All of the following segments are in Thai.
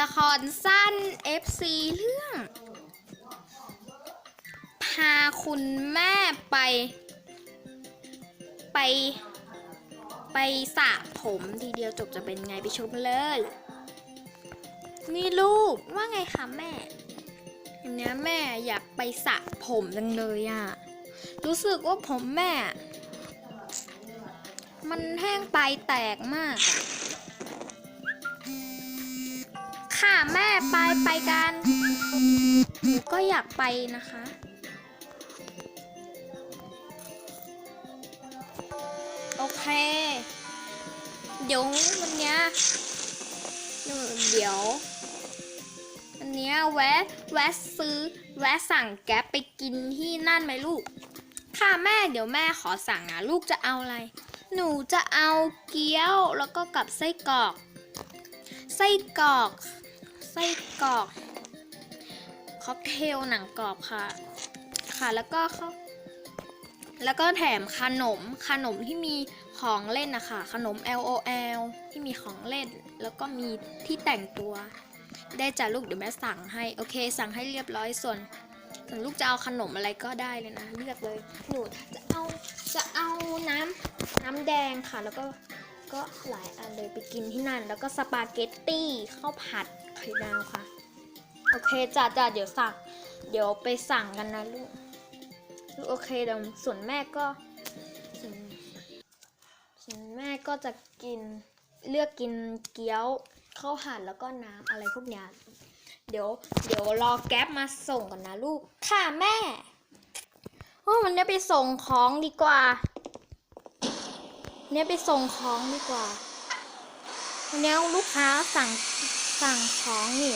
ละครสั้น FC เรื่อง พาคุณแม่ไป ไป ไปสระผมทีเดียวจบจะเป็นไงไปชมเลย นี่ลูกว่าไงคะแม่วันนี้แม่อยากไปสระผมจังเลยอะรู้สึกว่าผมแม่ มันแห้งไปแตกมากอะ ค่ะแม่ไปไปกันหนูก็อยากไปนะคะ โอเค เดี๋ยววันเนี้ยเดี๋ยววันเนี้ยแวะแวะซื้อ แวะสั่งแก๊ปไปกินที่นั่นไหมลูก ค่ะแม่เดี๋ยวแม่ขอสั่งนะลูกจะเอาอะไร หนูจะเอาเกี๊ยวแล้วก็กับไส้กรอก ไส้กรอก ส้กรอกค็อกเทลหนังกรอบค่ะ ค่ะแล้วก็เขาแล้วก็แถมขนมขนมที่มีของเล่นนะคะ ขนม LOL ที่มีของเล่น แล้วก็มีที่แต่งตัว ได้จ้ะลูกเดี๋ยวแม่สั่งให้ โอเค สั่งให้เรียบร้อยส่วนส่วนลูกจะเอาขนมอะไรก็ได้เลยนะ เลือกเลย หนูจะเอาจะเอาน้ำน้ำแดงค่ะ แล้วก็ก็หลายอันเลยไปกินที่นั่น แล้วก็สปาเกตตี้ข้าวผัด ไข่ดาวค่ะ โอเคจ้ะจ้ะเดี๋ยวสั่ง เดี๋ยวไปสั่งกันนะลูก ลูกโอเคเดี๋ยวส่วนแม่ก็ส่วนส่วนแม่ก็จะกินเลือกกินเกี๊ยวข้าวผัดแล้วก็น้ำอะไรพวกเนี้ยเดี๋ยว เดี๋ยวรอแก๊ปมาส่งกันนะลูก ค่ะแม่โอ้มันเนี่ยไปส่งของดีกว่า เนี่ยไปส่งของดีกว่าวันนี้ลูกค้าสั่ง สั่งของนี่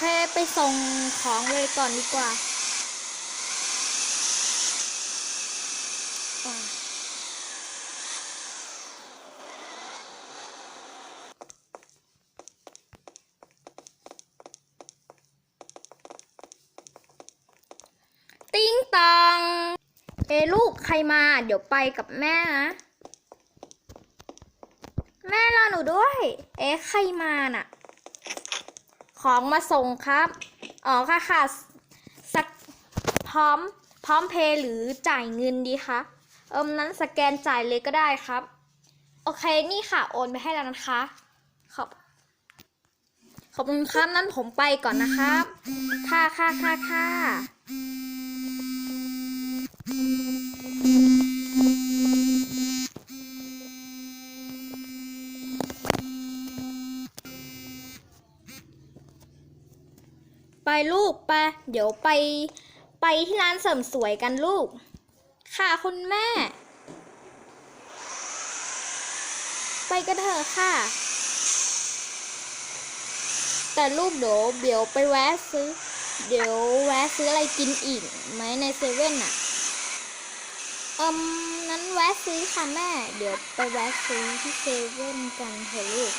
เคไปส่งของเลยก่อนดีกว่าติ้งตองเอลูกใครมา เดี๋ยวไปกับแม่นะ แม่รอหนูด้วย เอ๊ใครมาน่ะ ของมาส่งครับ อ๋อค่ะค่ะสักพร้อมพร้อมเพย์หรือจ่ายเงินดีคะเอิมนั้นสแกนจ่ายเลยก็ได้ครับ โอเคนี่ค่ะโอนไปให้แล้วนะคะขอบขอบคุณครับนั้นผมไปก่อนนะครับ ค่ะค่ะค่ะค่ะ ลูกไป เดี๋ยวไปไปที่ร้านเสริมสวยกันลูก ค่ะคุณแม่ ไปกันเถอะค่ะ แต่ลูกเดี๋ยวเดี๋ยวไปแวะซื้อ เดี๋ยวแวะซื้ออะไรกินอีกไหมในเซเว่นอะเอิมนั้นแวะซื้อค่ะแม่ เดี๋ยวไปแวะซื้อที่เซเว่นกันเถอะลูก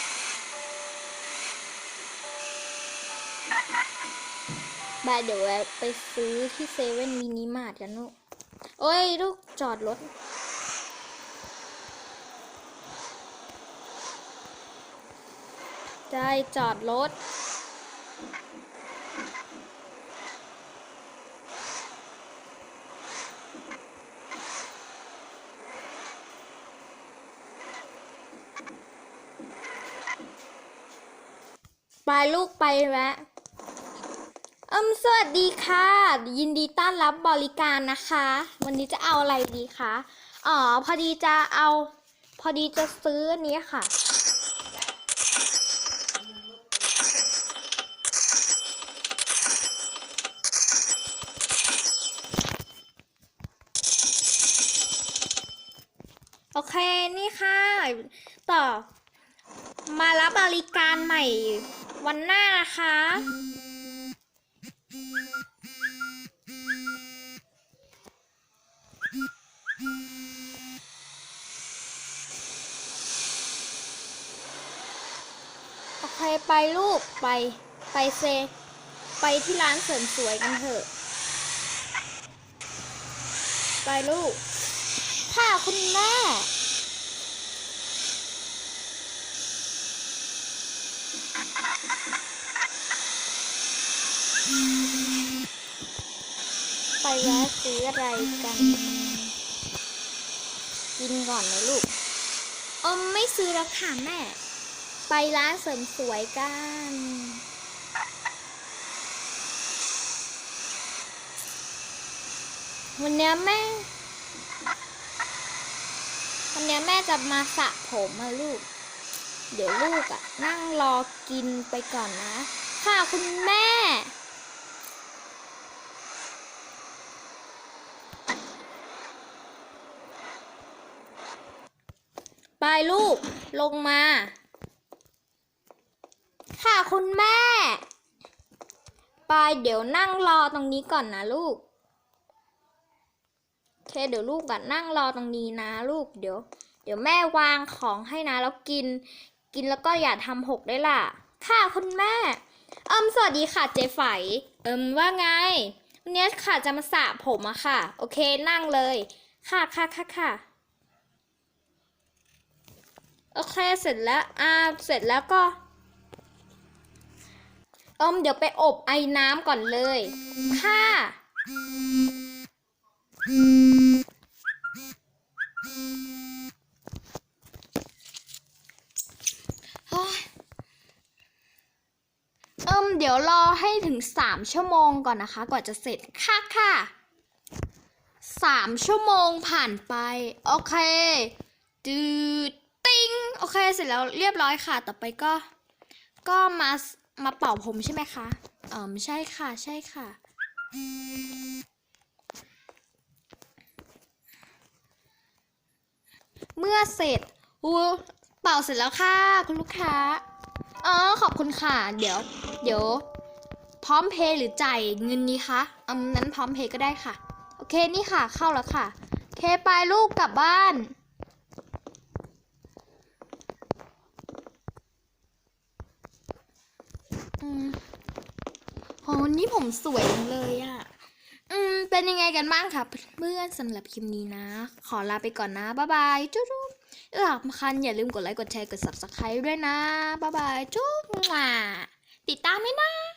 บายเดี๋ยวแวะไปซื้อที่เซเว่นมินิมาร์ทกันลูก โอ้ย ลูกจอดรถ ได้จอดรถไปลูกไปแวะ อิมสวัสดีค่ะ ยินดีต้อนรับบริการนะคะ วันนี้จะเอาอะไรดีคะอ๋อพอดีจะเอา พอดีจะซื้อนนี้ค่ะ โอเคนี่ค่ะ ต่อ มารับบริการใหม่วันหน้านะคะ เคไปลูกไปไปเซ ไปที่ร้านเสริมสวยกันเถอะ ไปลูก ค่ะคุณแม่ไปแวะซื้ออะไรกัน กินก่อนนะลูกอมไม่ซื้อแล้วค่ะแม่ ไปร้านเสริมสวยกัน วันนี้แม่ วันนี้แม่จะมาสระผมมาลูก เดี๋ยวลูกอะนั่งรอกินไปก่อนนะ ค่ะคุณแม่ไปลูก ลงมา ค่ะคุณแม่ ไปเดี๋ยวนั่งรอตรงนี้ก่อนนะลูกโอเคเดี๋ยวลูกอะนั่งรอตรงนี้นะลูกเดี๋ยว เดี๋ยวแม่วางของให้นะแล้วกิน กินแล้วก็อย่าทำหกได้ล่ะ ค่ะคุณแม่เอิมสวัสดีค่ะเจ๊ไฝเอิมว่าไงวันนี้ค่ะจะมาสระผมอะค่ะ โอเคนั่งเลย ค่ะค่ะค่ะค่ะโอเคเสร็จแล้วอ่าเสร็จแล้วก็ เอิมเดี๋ยวไปอบไอ้น้ำก่อนเลย ค่ะเอิมเดี๋ยวรอให้ถึงสามชั่วโมงก่อนนะคะ กว่าจะเสร็จค่ะค่ะสามชั่วโมงผ่านไป โอเคดืดติ้งโอเคเสร็จแล้วเรียบร้อยค่ะ ต่อไปก็ ก็มา มาเป่าผมใช่ไหมคะเออใช่ค่ะ ใช่ค่ะ เมื่อเสร็จอูเป่าเสร็จแล้วค่ะ คุณลูกค้าอ๋อขอบคุณค่ะ เดี๋ยว เดี๋ยว พร้อมเพย์หรือจ่ายเงินนี้คะอืมนั้นพร้อมเพย์ก็ได้ค่ะ โอเคนี่ค่ะ เข้าแล้วค่ะ เคไปลูกกลับบ้าน อวันนี้ผมสวยจังเลยอะ่ะ อืม เป็นยังไงกันบ้างครับเพื่อนสำหรับคลิปนี้นะ ขอลาไปก่อนนะ บ๊ายบายจุ๊บๆเออมาคันอย่าลืมกดไลค์ กดแชร์ กด subscribe ด้วยนะ บ๊ายบายจุ๊บมาติดตามไม่นะ